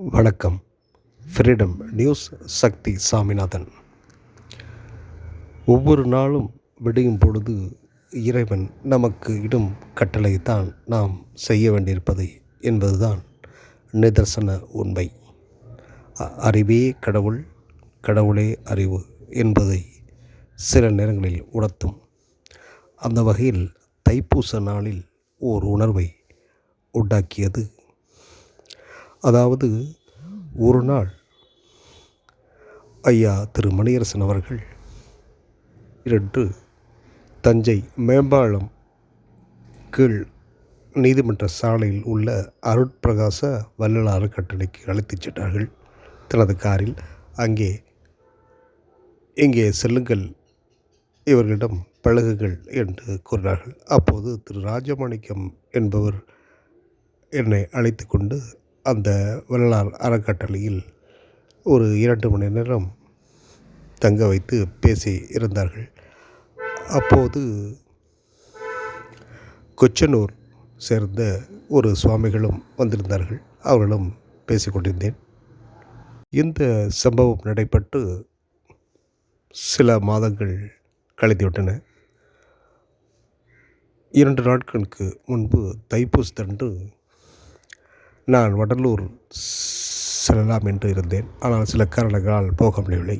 வணக்கம். Freedom news Sakthi Saminathan. ஒவ்வொரு நாளும் விடியும் பொழுது இறைவன் நமக்கு இடும் கட்டளை தான் நாம் செய்ய வேண்டியிருப்பதை என்பதுதான் நிதர்சன உண்மை. அ- அறிவே கடவுள் கடவுளே அறிவு என்பதை சில நேரங்களில் உணர்த்தும். அந்த வகையில் தைப்பூச நாளில் ஓர் உணர்வை உண்டாக்கியது அதாவது ஒரு நாள் ஐயா திரு மணியரசன் அவர்கள் இரண்டு தஞ்சை மேம்பாலம் கீழ் நீதிமன்ற சாலையில் உள்ள அருட்பிரகாச வள்ளல் அறக்கட்டளைக்கு அழைத்துச் சென்றார்கள். தனது காரில் அங்கே இங்கே செல்லுங்கள் இவர்களிடம் பழகுங்கள் என்று கூறினார்கள். அப்போது திரு ராஜமாணிக்கம் என்பவர் என்னை அழைத்து கொண்டு அந்த வள்ளலார் அறக்கட்டளையில் ஒரு இரண்டு மணி நேரம் தங்க வைத்து பேசி இருந்தார்கள். அப்போது கொச்சனூர் சேர்ந்த ஒரு சுவாமிகளும் வந்திருந்தார்கள். அவர்களும் பேசிக்கொண்டிருந்தேன் இந்த சம்பவம் நடைபெற்று சில மாதங்கள் கழித்துவிட்டன இரண்டு நாட்களுக்கு முன்பு தைப்பூசத்தன்று நான் வடலூர் செல்லலாம் என்று இருந்தேன். ஆனால் சில காரணங்களால் போக முடியவில்லை.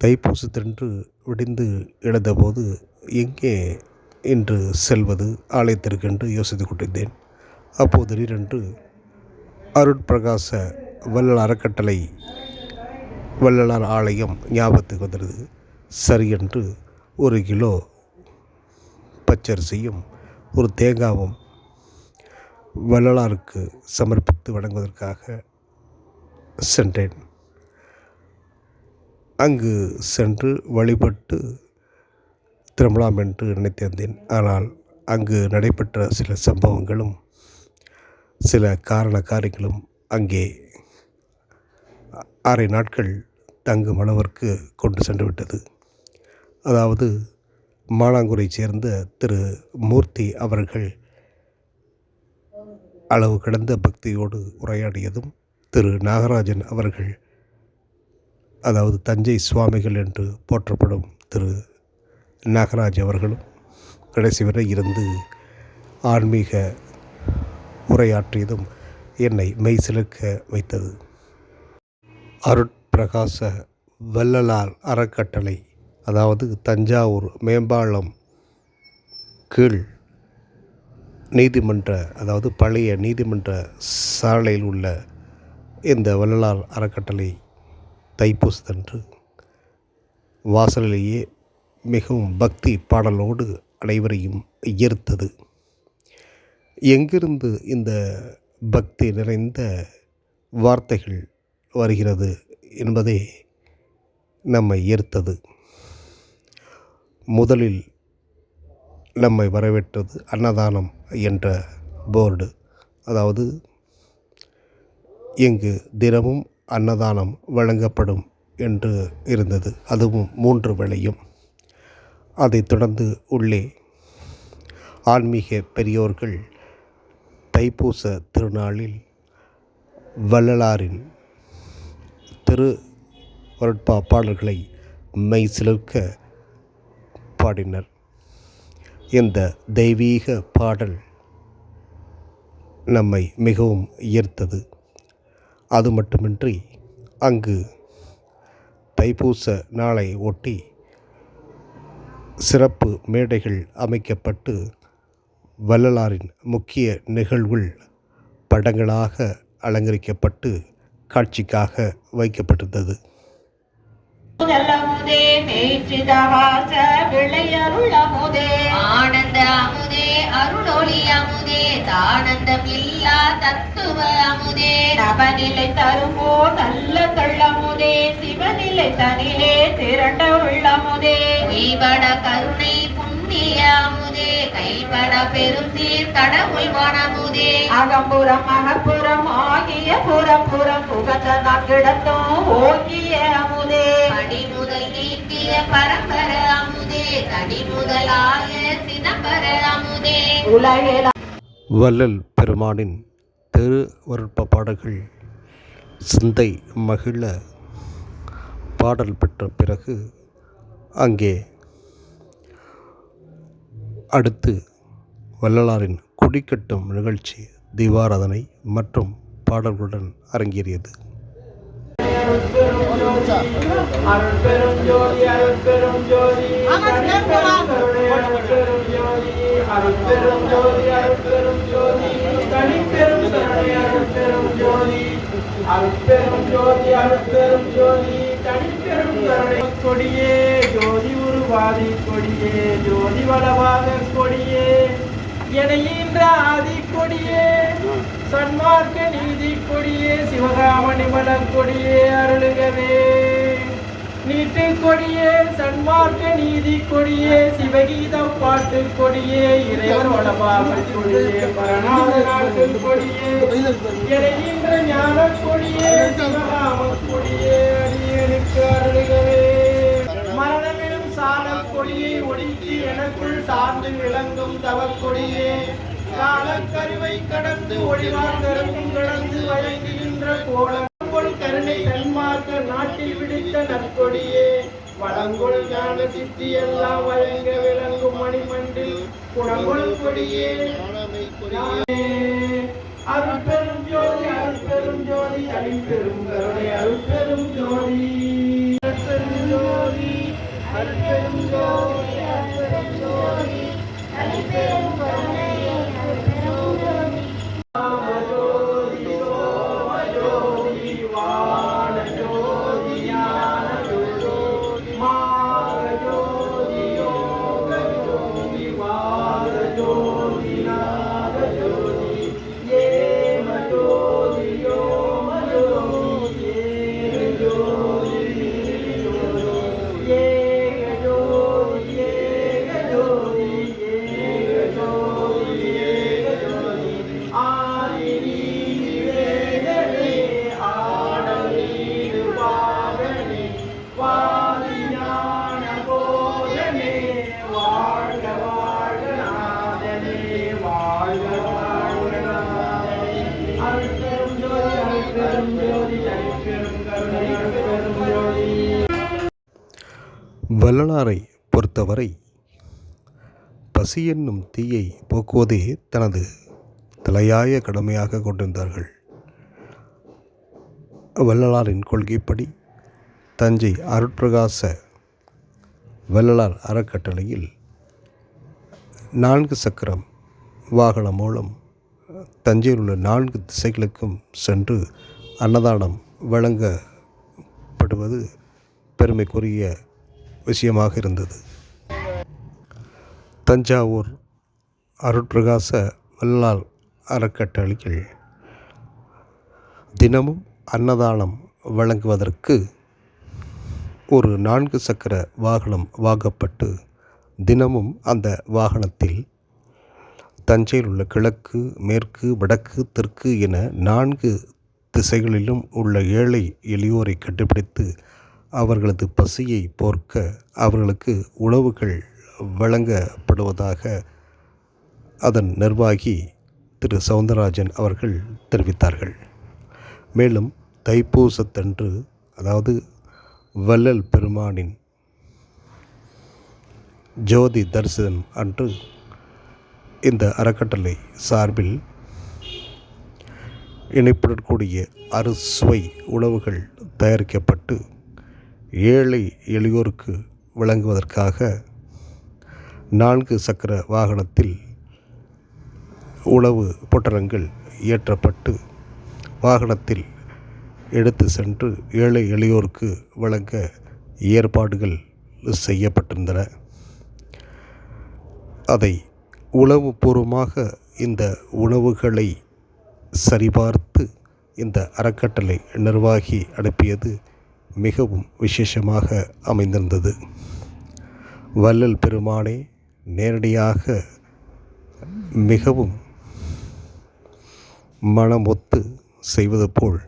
தைப்பூசத்தன்று விடிந்து எழுந்தபோது எங்கே என்று செல்வது? ஆலயத்திற்கு என்று யோசித்துக் கொண்டிருந்தேன். அப்போது திடீரென்று அருட்பிரகாச வள்ளல் அறக்கட்டளை வள்ளலார் ஆலயம் ஞாபகத்துக்கு வந்தது. சரி என்று ஒரு கிலோ பச்சரிசியும் ஒரு தேங்காவும் வள்ளலாருக்கு சமர்ப்பித்து வழங்குவதற்காக சென்றேன். அங்கு சென்று வழிபட்டு திரும்பலாம் என்று நினைத்திருந்தேன் ஆனால் அங்கு நடைபெற்ற சில சம்பவங்களும் சில காரண காரியங்களும் அங்கே அரை நாட்கள் தங்கும் அளவிற்கு கொண்டு சென்று விட்டது அதாவது மானாங்குரை சேர்ந்த திரு மூர்த்தி அவர்கள் அளவு கடந்த பக்தியோடு உரையாடியதும் திரு நாகராஜன் அவர்கள் அதாவது தஞ்சை சுவாமிகள் என்று போற்றப்படும் திரு நாகராஜ் அவர்களும் கடைசி வரை இருந்து ஆன்மீக உரையாற்றியதும் என்னை மெய்சிலிர்க்க வைத்தது. அருட்பிரகாச வள்ளலார் அறக்கட்டளை அதாவது தஞ்சாவூர் மேம்பாலம் கீழ் நீதிமன்ற அதாவது பழைய நீதிமன்ற சாலையில் உள்ள இந்த வள்ளலார் அறக்கட்டளை தைப்பூசத்தன்று வாசலிலேயே மிகவும் பக்தி பாடலோடு அனைவரையும் ஈர்த்தது. எங்கிருந்து இந்த பக்தி நிறைந்த வார்த்தைகள் வருகிறது என்பதே நம்மை ஈர்த்தது. முதலில் நம்மை வரவேற்றது அன்னதானம் என்ற போர்டு அதாவது இங்கு தினமும் அன்னதானம் வழங்கப்படும் என்று இருந்தது. அதுவும் மூன்று வேளையும். அதைத் தொடர்ந்து உள்ளே ஆன்மீக பெரியோர்கள் தைப்பூச திருநாளில் வள்ளலாரின் திரு வருட்பா பாடல்களை மெய் சிலிர்க்க பாடினர். இந்த தெய்வீக பாடல் நம்மை மிகவும் ஈர்த்தது. அது மட்டுமின்றி அங்கு தைப்பூச நாளை ஒட்டி சிறப்பு மேடைகள் அமைக்கப்பட்டு வள்ளலாரின் முக்கிய நிகழ்வுகள் படங்களாக அலங்கரிக்கப்பட்டு காட்சிக்காக வைக்கப்பட்டிருந்தது. முதலமுதே மேற்றிதவாச விளையருளமுதே ஆனந்த அமுதே அருளொளி அமுதே தானந்தம் இல்லா தத்துவ அமுதே. நவநிலை தருமோ நல்ல தள்ளமுதே சிவநிலை தனிலே திரண்ட உள்ளமுதே மெய்பட கருணை புண்ணிய அமுதே. கைபட பெரும் சீர் கடவுள் வனமுதே அகம்புறம் அகப்புறம் ஆகிய புறப்புறம் புகந்த நான்கிடத்தும் ஓங்கிய அமுதே. தடி முதல் நீட்டிய பரம்பர அமுதே தடி முதலாய சிதம்பர அமுதே. உலகில் வள்ளல் பெருமானின் திரு வருட்ப பாடல்கள் சிந்தை மகிழ பாடல் பெற்ற பிறகு அங்கே அடுத்து வள்ளலாரின் குடிக்கட்டும் நிகழ்ச்சி தீபாராதனை மற்றும் பாடல்களுடன் அரங்கேறியது. அருட்பெரும் ஜோதி அருட்பெரும் ஜோதி தனிப்பெரும் கருணை அருட்பெரும் ஜோதி அருட்பெரும் ஜோதி அருட்பெரும் ஜோதி தனிப்பெரும் கருணை அருட்பெரும் ஜோதி அருட்பெரும் ஜோதி அருட்பெரும் ஜோதி தனிப்பெரும் கருணை கொடியே ஜோதி உருவாதி கொடியே ஜோதி வளவாக கொடியே என எனையின்ற ஆதி கொடியே சன்மார்க்க நீதி கொடியே சிவகாமணி மலர் கொடியே அருளுகவே. நீட்டு கொடியே சன்மார்க்க நீதி கொடியே சிவகீதம் பாட்டு கொடியே இறைவர் வளபாமல் கொடியே பரநாத நாட்டு கொடியே எனையின்ற ஞான கொடியே சிவகாம கொடியே அடியனுக்கு அருளுகவே. மரணமெனும் சாண கொடியை ஒடுக்கி எனக்குள் சார்ந்து விளங்கும் தவக்கொடியே காலக்கருவை கடந்து ஒளிவார்ந்தரக்கும் கடந்து வழங்குகின்ற கோலங்கொள் கருணை தன்மார்க்க நாட்டில் விடுத்த நற்கொடியே. வளங்கொள் ஞான சித்தி எல்லாம் வழங்க விளங்கும் மணிமண்டில் குணங்கொள் கொடியே. அருட்பெரும் ஜோதி அருட்பெரும் ஜோதி அழிப்பெரும் கருணை அருட்பெரும் ஜோதி. அருட்பெரும் ஜோதி அருட்பெரும் ஜோதி அருட்பெரும் ஜோதி அழிப்பெரும் வள்ளலாரை பொறுத்தவரை பசி என்னும் தீயை போக்குவதே தனது தலையாய கடமையாக கொண்டிருந்தார்கள். வள்ளலாரின் கொள்கைப்படி தஞ்சை அருட்பிரகாச வள்ளலார் அறக்கட்டளையில் நான்கு சக்கரம் வாகனம் மூலம் தஞ்சையில் உள்ள நான்கு திசைகளுக்கும் சென்று அன்னதானம் வழங்கப்படுவது பெருமைக்குரிய விஷயமாக இருந்தது. தஞ்சாவூர் அருட்பிரகாச வல்லால் அறக்கட்டளையில் தினமும் அன்னதானம் வழங்குவதற்கு ஒரு நான்கு சக்கர வாகனம் வாங்கப்பட்டு தினமும் அந்த வாகனத்தில் தஞ்சையில் உள்ள கிழக்கு மேற்கு வடக்கு தெற்கு என நான்கு திசைகளிலும் உள்ள ஏழை எளியோரை கண்டுபிடித்து அவர்களது பசியை போர்க்க அவர்களுக்கு உணவுகள் வழங்கப்படுவதாக அதன் நிர்வாகி திரு. சவுந்தரராஜன் அவர்கள் தெரிவித்தார்கள். மேலும் தைப்பூசத்தன்று அதாவது வள்ளல் பெருமானின் ஜோதி தரிசனம் அன்று இந்த அறக்கட்டளை சார்பில் இணைப்புடன் கூடிய அறுசுவை உணவுகள் தயாரிக்கப்பட்டு ஏழை எளியோருக்கு வழங்குவதற்காக நான்கு சக்கர வாகனத்தில் உணவு பொட்டலங்கள் ஏற்றப்பட்டு வாகனத்தில் எடுத்து சென்று ஏழை எளியோருக்கு வழங்க ஏற்பாடுகள் செய்யப்பட்டிருந்தன. அதை உளவுபூர்வமாக இந்த உணவுகளை சரிபார்த்து இந்த அறக்கட்டளை நிர்வாகி அனுப்பியது மிகவும் விசேஷமாக அமைந்திருந்தது. வள்ளல் பெருமானே நேரடியாக மிகவும் மனமொத்து செய்வது போல்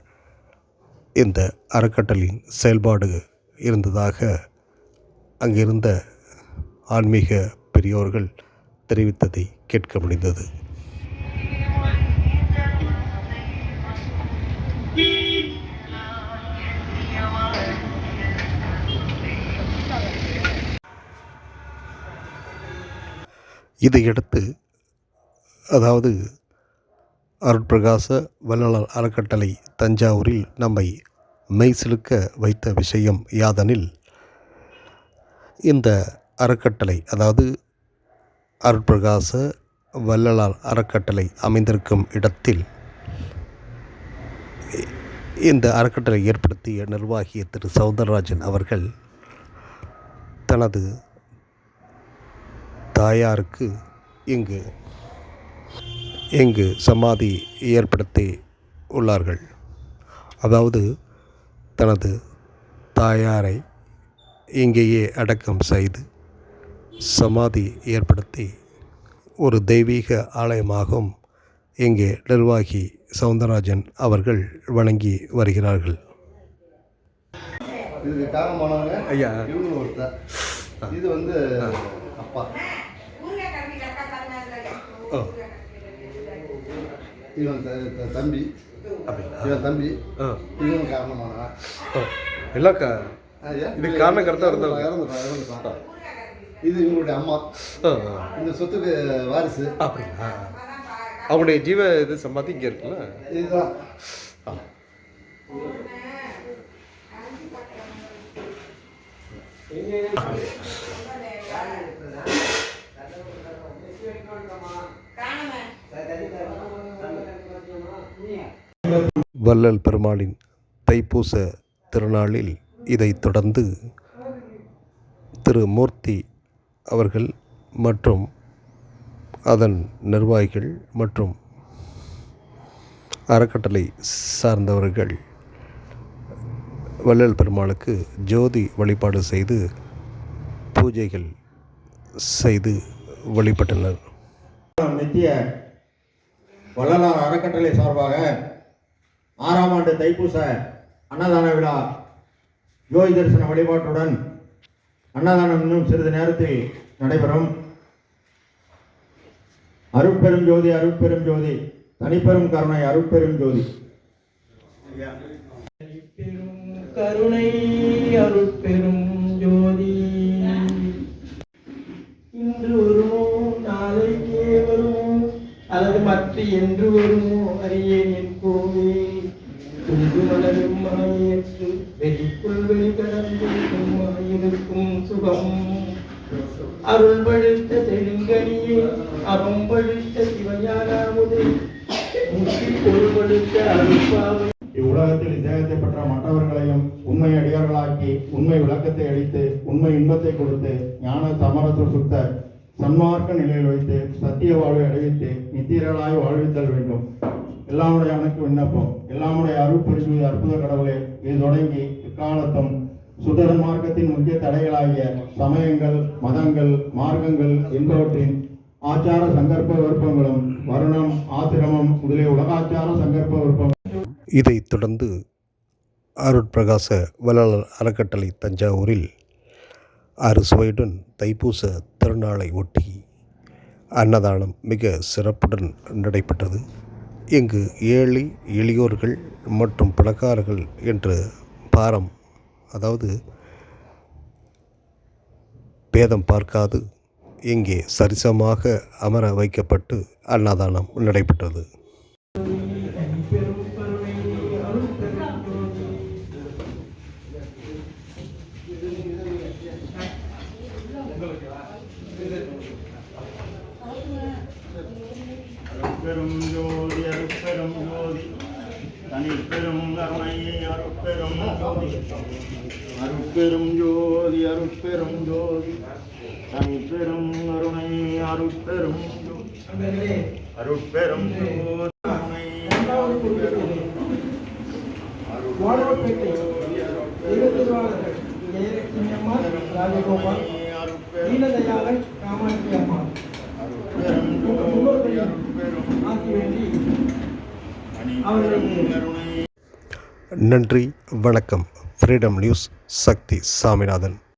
இந்த அறக்கட்டளின் செயல்பாடு இருந்ததாக அங்கிருந்த ஆன்மீக பெரியோர்கள் தெரிவித்ததை கேட்க முடிந்தது. இதையடுத்து அதாவது அருட்பிரகாச வள்ளலார் அறக்கட்டளை தஞ்சாவூரில் நம்மை மெய்சிலுக்க வைத்த விஷயம் யாதெனில் இந்த அறக்கட்டளை அதாவது அருட்பிரகாச வள்ளலார் அறக்கட்டளை அமைந்திருக்கும் இடத்தில் இந்த அறக்கட்டளை ஏற்படுத்திய நிர்வாகி திரு சௌந்தரராஜன் அவர்கள் தனது தாயாருக்கு இங்கு இங்கு சமாதி ஏற்படுத்தி உள்ளார்கள். அதாவது தனது தாயாரை இங்கேயே அடக்கம் செய்து சமாதி ஏற்படுத்தி ஒரு தெய்வீக ஆலயமாகவும் இங்கே நிர்வாகி சவுந்தரராஜன் அவர்கள் வணங்கி வருகிறார்கள். இதுக்கு காரணமானவங்க ஐயா. இவங்க ஒருத்தர். இது வந்து அப்பா. இவன் தம்பி. அப்படிங்களா? இவன் தம்பி. ஆ. இவன் காரணமானவன். ஓ. எல்லாம் கா ஐயா, இதுக்கு காரணகர்த்தா இருந்தவங்க. இறந்துட்டான், இறந்துட்டான். இது இவங்களுடைய அம்மா. ஆ, இந்த சொத்துக்கு வாரிசு. அப்படிங்களா? அவங்களுடைய ஜீவ இது சமாதி இங்கே இருக்குல்ல? இதுதான். வள்ளல் பெருமாளின் தைப்பூச திருநாளில் இதைத் தொடர்ந்து திரு மூர்த்தி அவர்கள் மற்றும் அதன் நிர்வாகிகள் மற்றும் அறக்கட்டளை சார்ந்தவர்கள் வள்ளல் பெருமாளுக்கு ஜோதி வழிபாடு செய்து பூஜைகள் செய்து வழிபட்டனர். நித்திய வள்ளலார் அறக்கட்டளை சார்பாக ஆறாம் ஆண்டு தைப்பூச அன்னதான விழா ஜோதி தரிசன வழிபாட்டுடன் அன்னதானம் இன்னும் சிறிது நேரத்தில் நடைபெறும். அருட்பெரும் ஜோதி அருட்பெரும் ஜோதி தனிப்பெரும் கருணை அருட்பெரும் ஜோதி. கருணை அருட்பெரும் அல்லது என்று வருமோ அறியேன் என் கோவே துண்டு மலரும் மாயற்று வெளிக்குள் வெளிக்கடந்து சும்மாயிருக்கும் சுகம். அருள் பழுத்த செழுங்கனியே அகம் பழுத்த சிவஞானாமுதே. பொருள்படுத்த அருள்பாவை. இவ்வுலகத்தில் இத்தேகத்தை பெற்ற மற்றவர்களையும் உண்மை அடியார்களாக்கி உண்மை விளக்கத்தை அளித்து உண்மை இன்பத்தை கொடுத்து ஞான சமரச சுத்த சன்மார்க்க நிலையில் வைத்து சத்திய வாழ்வை அடைவித்து நித்திரலாய் வாழ்வித்தல் வேண்டும். எல்லாமுடைய அணுக்கு விண்ணப்பம் எல்லாமுடைய அருள் பரிசு அற்புத கடவுளே இது தொடங்கி இக்காலத்தும் சுதர மார்க்கத்தின் முக்கிய தடைகளாகிய சமயங்கள் மதங்கள் மார்க்கங்கள் என்பவற்றின் ஆச்சார சங்கற்ப விருப்பங்களும் வருணம் ஆசிரமம் முதலிய உலகாச்சார சங்கற்ப விருப்பம் இதைத் தொடர்ந்து அருட்பிரகாச வள்ளலார் அறக்கட்டளை தஞ்சாவூரில் அறுசுவையுடன் தைப்பூச திருநாளை ஒட்டி அன்னதானம் மிக சிறப்புடன் நடைபெற்றது. இங்கு ஏழை எளியோர்கள் மற்றும் பணக்காரர்கள் என்று பாரம் அதாவது பேதம் பார்க்காது இங்கே சரிசமாக அமர வைக்கப்பட்டு அன்னதானம் நடைபெற்றது பெரும் கருணை அருள் பெரும் ஜோதி அருட்பெரும் ஜோதி அருட்பெரும் ஜோதி தனிப்பெரும் கருணை அருட்பெரும் ஜோதி அருட்பெரும் ஜோதி அருட்பெரும் ஜோதி. தனிப்பெரும் கருணை அருட்பெரும் ஜோதி. அருட்பெரும் ஜோதி ராஜகோபால் காமாட்சி நன்றி வணக்கம். Freedom news Sakthi Saminathan